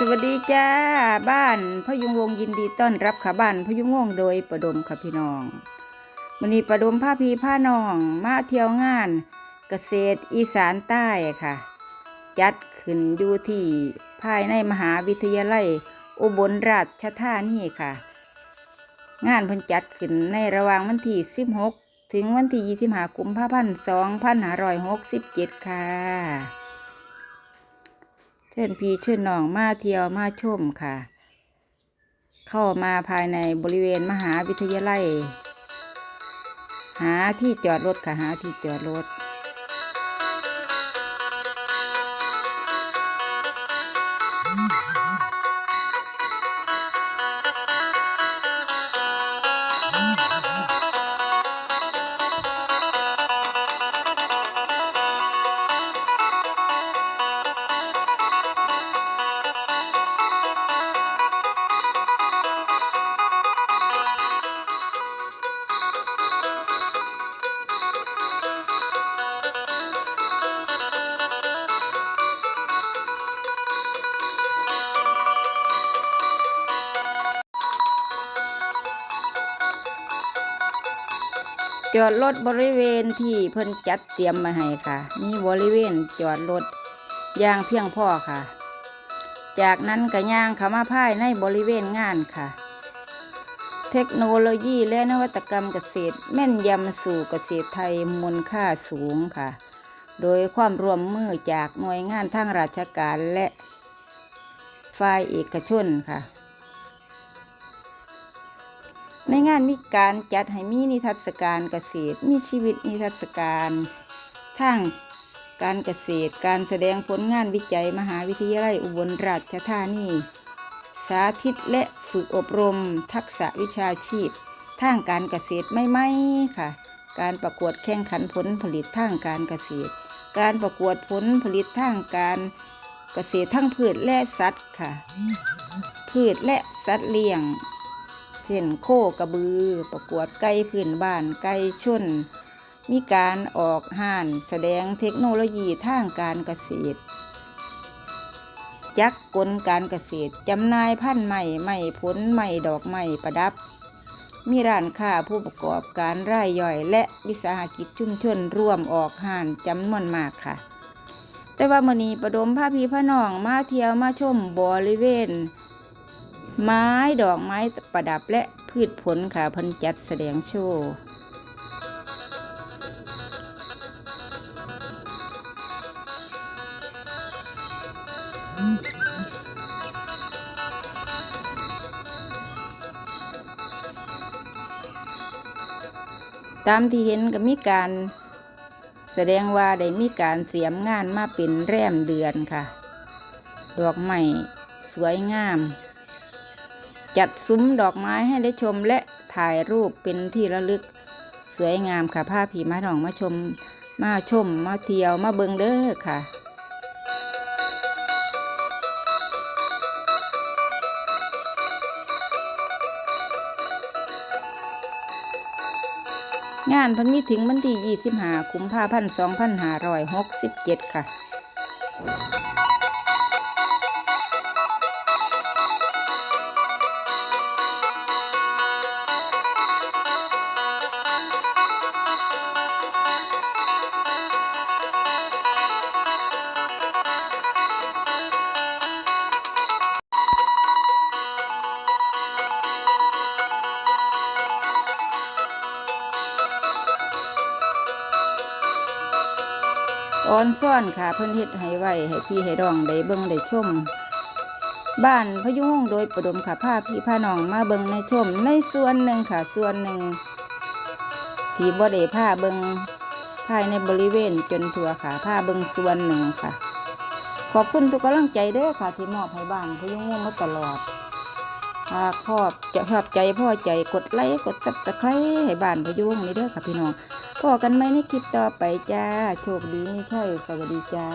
สวัสดีจ้าบ้านพยุงวงยินดีต้อนรับค่ะบ้านพยุงวงโดยประดมค่ะพี่น้องวันนี้ประดมผ้าพีผ้านอง มาเที่ยวงาน เกษตรอีสานใต้ค่ะ จัดขึ้นอยู่ที่ภายในมหาวิทยาลัย อุบลราชธานีค่ะ งานพิ่นจัดขึ้นในระหว่างวันที่ 16 ถึงวันที่25กุมภาพันธ์2567ค่ะ เชิญพี่เชิญน้องมาเที่ยวมาชมค่ะ เข้ามาภายในบริเวณมหาวิทยาลัย หาที่จอดรถค่ะหาที่จอดรถ จอดรถบริเวณที่เพิ่นจัดเตรียมมาให้ค่ะ มีบริเวณจอดรถอย่างเพียงพอค่ะ จากนั้นก็ย่างขามาภายในบริเวณงานค่ะ เทคโนโลยีและนวัตกรรมเกษตร แม่นยำสู่เกษตรไทยมูลค่าสูงค่ะ โดยความร่วมมือจากหน่วยงานทางราชการและฝ่ายเอกชนค่ะ ในงานมีการจัดให้มีนิทรรศการเกษตร มีชีวิตนิทรรศการทางการเกษตร การแสดงผลงานวิจัยมหาวิทยาลัยอุบลราชธานีสาธิตและฝึกอบรม ทักษะวิชาชีพ ทางการเกษตรไม่ไม่ค่ะ การประกวดแข่งขันผลผลิตทางการเกษตร การประกวดผลผลิตทางการเกษตรทั้งพืชและสัตว์ค่ะ พืชและสัตว์เลี้ยง เช่นโคกระบือ ประกวดไก่พื้นบ้านไก่ชน มีการออกห่านแสดงเทคโนโลยีทางการเกษตร จักกลการเกษตรจำหน่ายพันธุ์ใหม่ใหม่ผลใหม่ดอกใหม่ประดับ มีร้านค้าผู้ประกอบการรายย่อยและวิสาหกิจชุมชนร่วมออกห่านจำนวนมากค่ะ แต่ว่ามือนี้ประดมพาพี่พาน้องมาเที่ยวมาชมบริเวณ ไม้ดอกไม้ประดับและพืชผลค่ะพันจัดแสดงโชว์ตามที่เห็นก็มีการแสดงว่าได้มีการเตรียมงานมาเป็นแรมเดือนค่ะ ดอกไม้สวยงาม จัดซุ้มดอกไม้ให้ได้ชมและถ่ายรูปเป็นที่ระลึก สวยงามค่ะผ้าผีมาทองมาชม มาชม มาเที่ยวมาเบิงเด้อค่ะงานพันมีถึงวันที่ 25กุมภาพันธ์2567 ค่ะ อ่อนซ่อนค่ะเพิ่นเฮ็ดให้ไว้ให้พี่ให้น้องได้เบิ่งได้ชม บ้านพยุงงโดยประดมค่ะพาพี่พาน้องมาเบิ่งในชม ในส่วนหนึ่งค่ะส่วนหนึ่งที่บ่ได้พาเบิ่งภายในบริเวณจนทัวค่ะพาเบิ่งส่วนหนึ่งค่ะ ขอบคุณทุกกำลังใจเด้อค่ะ ที่มอบให้บ้านพยุงงมาตลอดหากชอบจะชอบใจพ่อใจกดไลค์กดซับสไครต์ให้บ้านพยุงงศ์นี่เด้อค่ะพี่น้อง พอกันไหมในคลิปต่อไปจ้า โชคดีไม่ใช่ สวัสดีจ้า